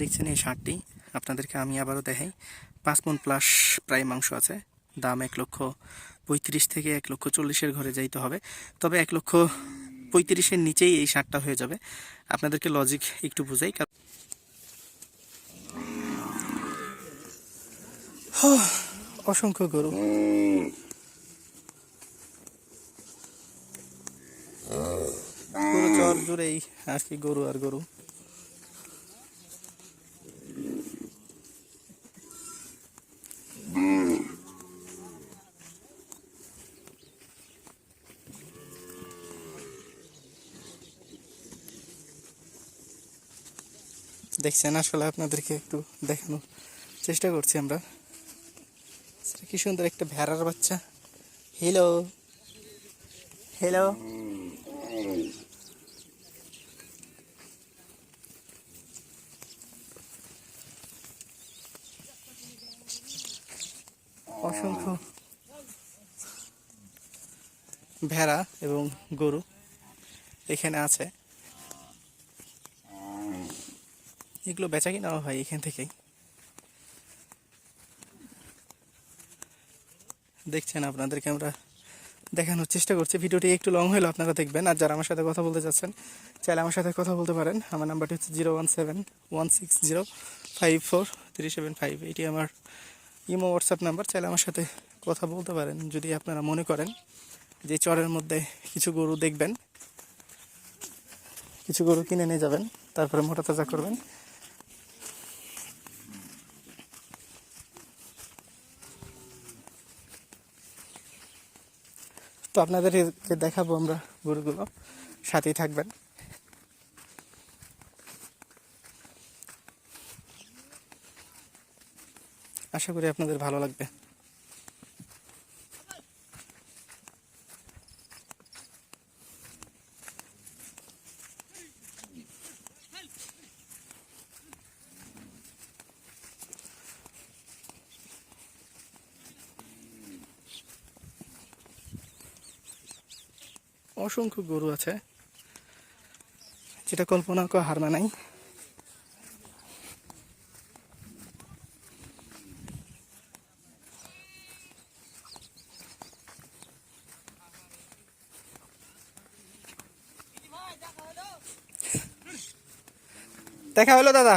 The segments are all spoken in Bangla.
দেখছেন এই শার্টটি আপনাদেরকে আমি আবারও দেখাই। পাঁচ মন প্লাস প্রায় মাংস আছে। দাম এক লক্ষ পঁয়ত্রিশ থেকে এক লক্ষ চল্লিশের ঘরে যাইতে হবে। তবে এক লক্ষ পঁয়ত্রিশের নিচেই এই শার্টটা হয়ে যাবে। আপনাদেরকে লজিক একটু বুঝাই। কারণ অসংখ্য গরু। জুড়েই আর কি গরু আর গরু। দেখছেন, আসলে আপনাদেরকে একটু দেখানোর চেষ্টা করছি আমরা। কি সুন্দর একটা ভেড়ার বাচ্চা। হ্যালো হ্যালো অসংখ্য ভেড়া এবং গরু এখানে আছে। এগুলো বেচা কিনা হয় এখান থেকেই। দেখছেন আপনাদেরকে আমরা দেখানোর চেষ্টা করছি। ভিডিওটি একটু লং হলেও আপনারা দেখবেন। আর যারা আমার সাথে কথা বলতে চাচ্ছেন চাইলে আমার সাথে কথা বলতে পারেন। আমার নাম্বারটি হচ্ছে zero one seven one six zero five four three seven five. এটি আমার ইমো হোয়াটসঅ্যাপ নাম্বার। চাইলে আমার সাথে কথা বলতে পারেন, যদি আপনারা মনে করেন যে চরের মধ্যে কিছু গরু দেখবেন, কিছু গরু কিনে নিয়ে যাবেন, তারপরে মোটা তাজা করবেন। তো আপনাদেরকে দেখাবো আমরা গরুগুলো সাথেই থাকবেন। আশা করি আপনাদের ভালো লাগবে। অসংখ্য গরু আছে। যেটা কল্পনা করা হার মানাই দেখা হলো দাদা।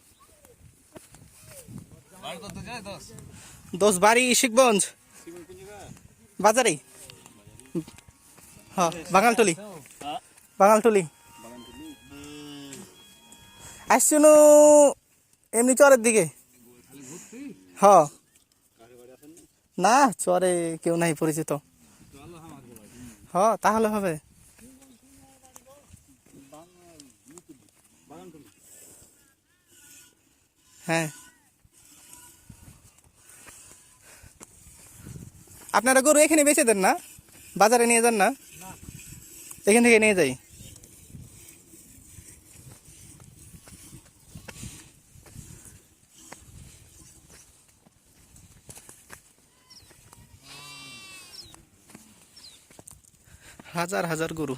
দোষ বাড়ি শিখগঞ্জ। বাজারে? হ্যাঁ বাঙালটলি বাঙালটলি আসছিল এমনি চরের দিকে। হ না, চরে কেউ নাই পরিচিত। হ তাহলে হবে। হ্যাঁ। আপনারা গরু এখানে বেঁচে দেন না? বাজারে নিয়ে যান না? এখান থেকে নিয়ে যাই। হাজার হাজার গরু।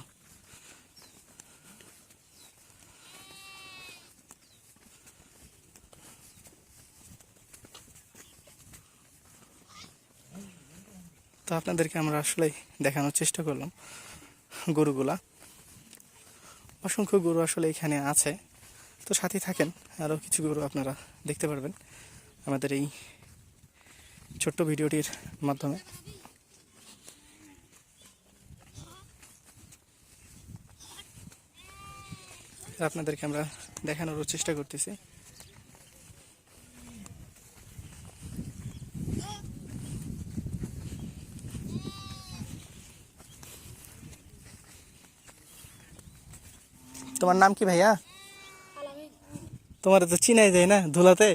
তো আপনাদেরকে আমরা আসলে দেখানোর চেষ্টা করলাম গরুগুলা। অসংখ্য গরু আসলে এখানে আছে। তো সাথে থাকেন, আরও কিছু গরু আপনারা দেখতে পারবেন আমাদের এই ছোট্ট ভিডিওটির মাধ্যমে। আপনাদেরকে আমরা দেখানোর চেষ্টা করতেছি। তোমার নাম কি ভাইয়া? তোমার তো চিনাই যায় না ধুলাতে?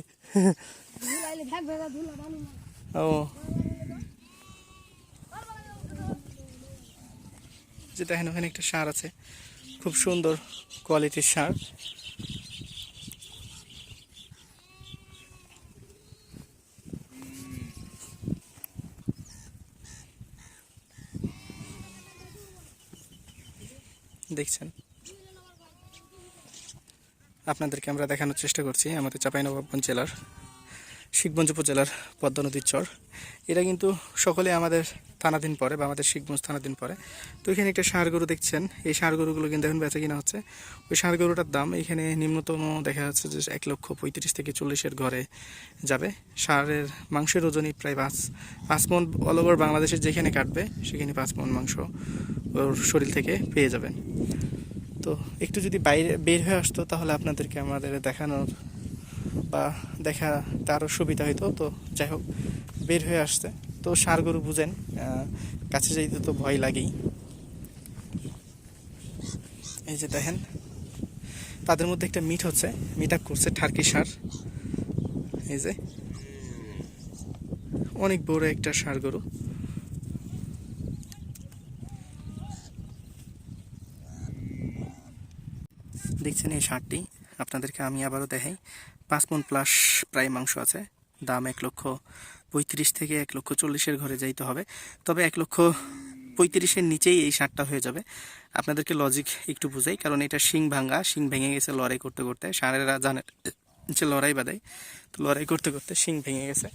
ও। যে দেখেন ওখানে একটা সার আছে। খুব সুন্দর কোয়ালিটির সার। দেখছেন? আপনাদেরকে আমরা দেখানোর চেষ্টা করছি আমাদের চাঁপাইনবাবগঞ্জ জেলার, শিখগঞ্জ উপজেলার পদ্মা নদীর চর। এটা কিন্তু সকলে আমাদের থানাধীন পড়ে বা আমাদের শিখগঞ্জ থানাধীন পড়ে তো এখানে একটা ষাঁড় গরু দেখছেন। এই ষাঁড় গরুগুলো কিন্তু এখন বেচা কিনা হচ্ছে। ওই ষাঁড় গরুটার দাম এখানে নিম্নতম দেখা যাচ্ছে যে এক লক্ষ পঁয়ত্রিশ থেকে চল্লিশের ঘরে যাবে। ষাঁড়ের মাংসের ওজনই প্রায় পাঁচ পাঁচ মন অল ওভার বাংলাদেশের যেখানে কাটবে, সেখানে পাঁচ মন মাংস ওর শরীর থেকে পেয়ে যাবেন। তো একটু যদি বাইরে বের হয়ে আসতো, তাহলে আপনাদেরকে আমাদের দেখানোর বা দেখা তারও সুবিধা হইতো। তো যাই হোক, বের হয়ে আসতে তো সার গরু বুঝেন কাছে যাইতে তো ভয় লাগেই। এই যে দেখেন, তাদের মধ্যে একটা মিট হচ্ছে, মিট আপ করছে ঠার্কি সার। এই যে, অনেক বড় একটা সার গরু। দেখছেন এই সারটি। আপনাদেরকে আমি আবারও দেখাই। পাঁচ মন প্লাস প্রায় মাংস আছে। দাম এক লক্ষ পঁয়ত্রিশ থেকে এক লক্ষ চল্লিশের ঘরে যাইতে হবে। তবে এক লক্ষ পঁয়ত্রিশের নিচেই এই সারটা হয়ে যাবে। আপনাদেরকে লজিক একটু বুঝাই, কারণ এটা শিং ভাঙ্গা শিং ভেঙে গেছে লড়াই করতে করতে। সারেরা জানে যে লড়াই বাদাই তো লড়াই করতে করতে শিং ভেঙে গেছে।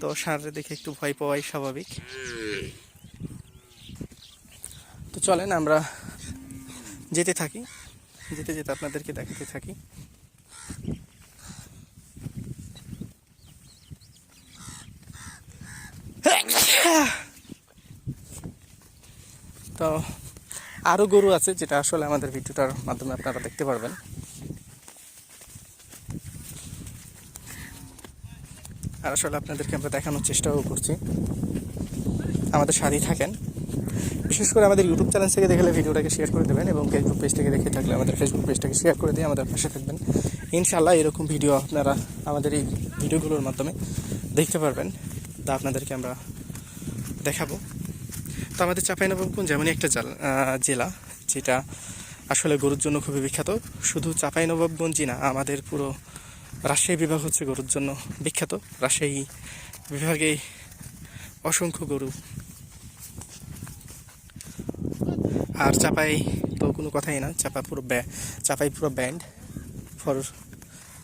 তো সারে দেখে একটু ভয় পাওয়াই স্বাভাবিক। তো চলেন আমরা যেতে থাকি, যেতে যেতে আপনাদেরকে দেখাতে থাকি। তো আরও গরু আছে, যেটা আসলে আমাদের ভিডিওটার মাধ্যমে আপনারা দেখতে পারবেন। আর আসলে আপনাদেরকে আমরা দেখানোর চেষ্টাও করছি। আমাদের সাথেই থাকেন। বিশেষ করে আমাদের ইউটিউব চ্যানেল থেকে দেখলে ভিডিওটাকে শেয়ার করে দেবেন এবং ফেসবুক পেজ থেকে দেখে থাকলে আমাদের ফেসবুক পেজটাকে শেয়ার করে দিয়ে আমাদের পাশে থাকবেন। ইনশাল্লাহ এরকম ভিডিও আপনারা আমাদের এই ভিডিওগুলোর মাধ্যমে দেখতে পারবেন। তা আপনাদেরকে আমরা দেখাবো। তো আমাদের চাঁপাইনবাবগঞ্জ যেমনই একটা জেলা- যেটা আসলে গরুর জন্য খুবই বিখ্যাত, শুধু চাঁপাইনবাবগঞ্জই না, আমাদের পুরো রাজশাহী বিভাগ হচ্ছে গরুর জন্য বিখ্যাত। রাজশাহী বিভাগে অসংখ্য গরু আর চাপাই তো কোনো কথাই না চাপা পুরো ব্যা চাপাই পুরো ব্যান্ড ফর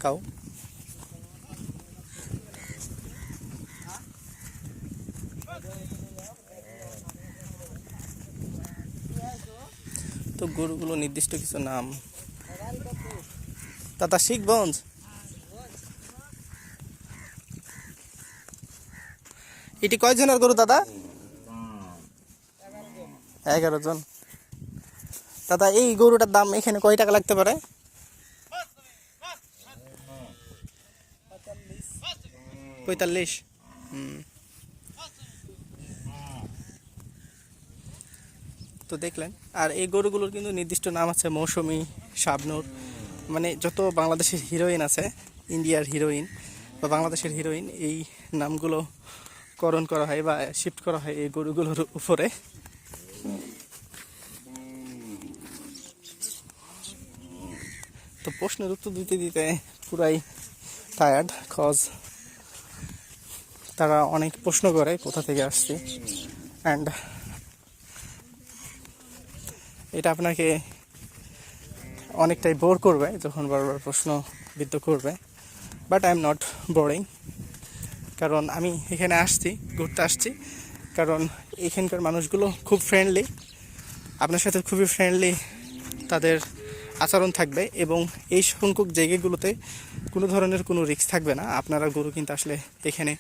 কাউ তো গরুগুলো নির্দিষ্ট কিছু নাম। দাদা শিখগঞ্জ এটি কয়জনের গরু দাদা? এগারো জন। দাদা, এই গরুটার দাম এখানে কয় টাকা লাগতে পারে? পঁয়তাল্লিশ। তো দেখলেন, আর এই গরুগুলোর কিন্তু নির্দিষ্ট নাম আছে মৌসুমি শাবনুর। মানে যত বাংলাদেশের হিরোইন আছে, ইন্ডিয়ার হিরোইন বা বাংলাদেশের হিরোইন, এই নামগুলো করণ করা হয় বা শিফট করা হয় এই গরুগুলোর উপরে। তো প্রশ্নের উত্তর দিতে দিতে পুরাই টায়ার্ড কজ তারা অনেক প্রশ্ন করে কোথা থেকে আসছি। অ্যান্ড এটা আপনাকে অনেকটাই বোর করবে যখন বারবার প্রশ্ন বিদ্ধ করবে। But I am not boring কারণ আমি এখানে আসছি, ঘুরতে আসছি, কারণ এখানকার মানুষগুলো খুব ফ্রেন্ডলি আপনার সাথে খুবই ফ্রেন্ডলি তাদের আচরণ থাকবে এবং এই সংখ্যক জায়গাগুলোতে কোনো ধরনের কোনো রিস্ক থাকবে না। আপনারা গরু কিনতে আসলে এখানে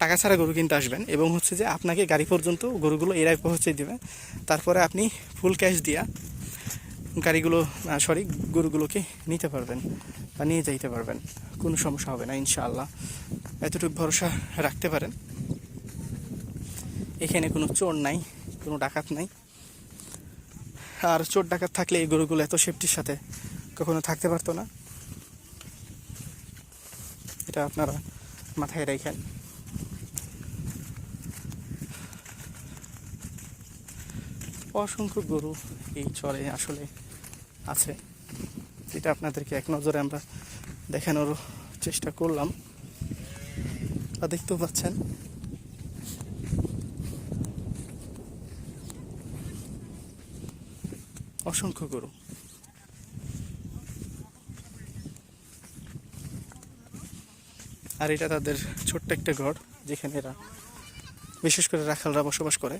টাকা ছাড়া গরু কিনতে আসবেন এবং হচ্ছে যে আপনাকে গাড়ি পর্যন্ত গরুগুলো এরাই পৌঁছে দেবে। তারপরে আপনি ফুল ক্যাশ দিয়া গাড়িগুলো সরি গরুগুলোকে নিতে পারবেন বা নিয়ে যাইতে পারবেন। কোনো সমস্যা হবে না, ইনশাআল্লাহ। এতটুকু ভরসা রাখতে পারেন। এখানে কোনো চোর নাই, কোনো ডাকাত নাই। আর চোর ডাকাত থাকলে এই গরুগুলো এত সেফটির সাথে কখনো থাকতে পারতো না। এটা আপনারা মাথায় রেখেন। অসংখ্য গরু এই চরে আসলে আছে। এটা আপনাদেরকে এক নজরে আমরা দেখানোর চেষ্টা করলাম। আর দেখতেও পাচ্ছেন। অসংখ্য গরু। আর এটা তাদের ছোট্ট একটা ঘর, যেখানে এরা, বিশেষ করে রাখালরা বসবাস করে।